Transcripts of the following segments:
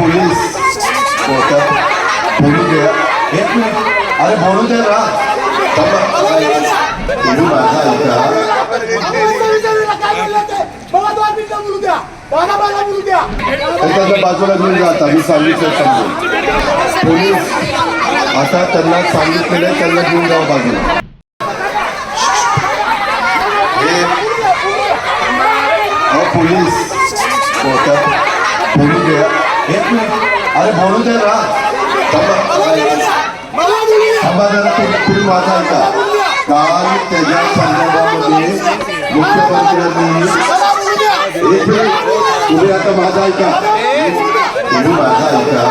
Police. बोलू द्या एक मिनिट. अरे बोलू द्या ना. तुम्ही माझा ऐका एखाद्या बाजूला घेऊन जाता मी सांगितलं समजून. पोलीस आता त्यांना सांगितलेलं त्यांना घेऊन जावं बाजूला. हे. अहो पोलीस होतं बोलू द्या एक मिनिट अरे बोलू द्या ना. माझा ऐका. काल त्याच्या संदर्भामध्ये मुख्यमंत्र्यांनी तुम्ही आता माझा ऐका. तुम्ही माझा ऐका.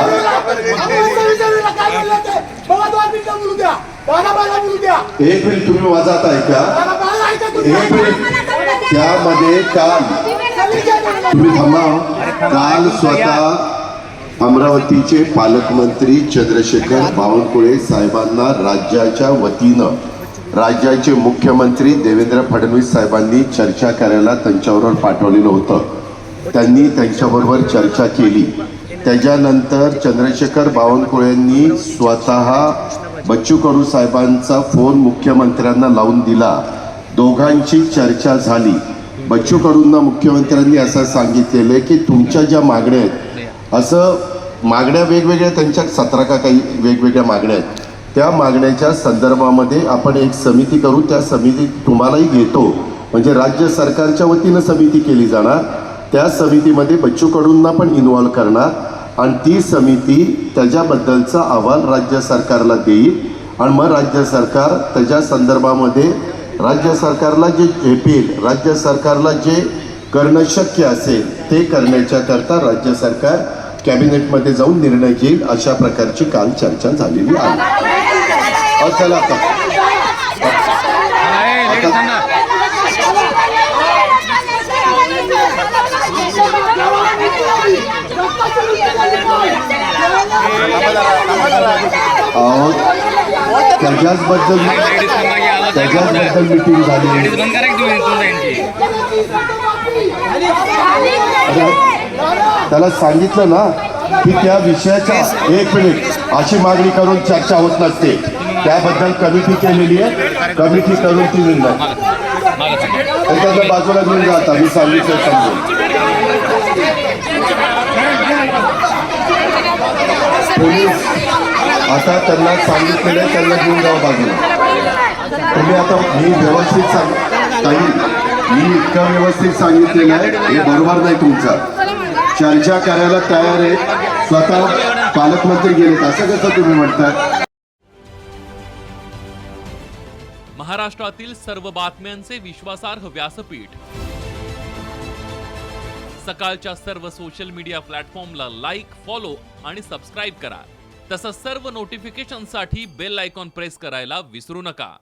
एक मिनिट तुम्ही माझा आता ऐका. एक मिनिट त्यामध्ये काल तुम्ही थांबा काल स्वतः अमरावतीचे पालकमंत्री चंद्रशेखर बावनकुळे साहेबांना राज्याच्या वतीनं राज्याचे मुख्यमंत्री देवेंद्र फडणवीस साहेबांनी चर्चा करायला त्यांच्याबरोबर पाठवलेलं होतं. त्यांनी त्यांच्याबरोबर चर्चा केली. त्याच्यानंतर चंद्रशेखर बावनकुळेंनी स्वतः बच्चू कडू साहेबांचा फोन मुख्यमंत्र्यांना लावून दिला. दोघांची चर्चा झाली. बच्चू कडूंना मुख्यमंत्र्यांनी असं सांगितलेलं की तुमच्या ज्या मागण्या आहेत असं मागण्या वेगवेगळ्या त्यांच्या सतरा का काही वेगवेगळ्या मागण्या आहेत. त्या मागण्याच्या संदर्भामध्ये आपण एक समिती करू त्या समितीत तुम्हालाही घेतो. म्हणजे राज्य सरकारच्या वतीनं समिती केली जाणार. त्या समितीमध्ये बच्चू कडूंना पण इन्व्हॉल्व करणार आणि ती समिती त्याच्याबद्दलचा अहवाल राज्य सरकारला देईल. आणि मग राज्य सरकार त्याच्या संदर्भामध्ये राज्य सरकारला जे झेपेल राज्य सरकारला जे करणं शक्य असेल ते करण्याच्या करता राज्य सरकार कॅबिनेटमध्ये जाऊन निर्णय घेईल अशा प्रकारची काल चर्चा झालेली आहे. चला आता. त्याच्याचबद्दल त्याच्याचबद्दल मिटिंग झाली. त्याला सांगितलं ना की त्या विषयाच्या एक मिनिट अशी मागणी करून चर्चा होत नसते. त्याबद्दल कमिटी केलेली आहे. कमिटी करून ती निर्णय एखाद्या बाजूला घेऊन जाता मी सांगितलं समजून. पोलीस आता त्यांना सांगितलेलं आहे, त्यांना घेऊन जावं बाजूला. तुम्ही आता मी व्यवस्थित सांग ताई मी इतकं व्यवस्थित सांगितलेलं आहे हे बरोबर नाही तुमचं. चर्चा करायला तयार आहे. स्वतः पालकमंत्री गेलेत असं कसं तुम्ही म्हणताय? महाराष्ट्रातील सर्व बातम्यांचे विश्वासार्ह व्यासपीठ. सकाळच्या सर्व सोशल मीडिया प्लॅटफॉर्मला लाईक फॉलो आणि सबस्क्राईब करा. तसंच सर्व नोटिफिकेशनसाठी बेल आयकॉन प्रेस करायला विसरू नका.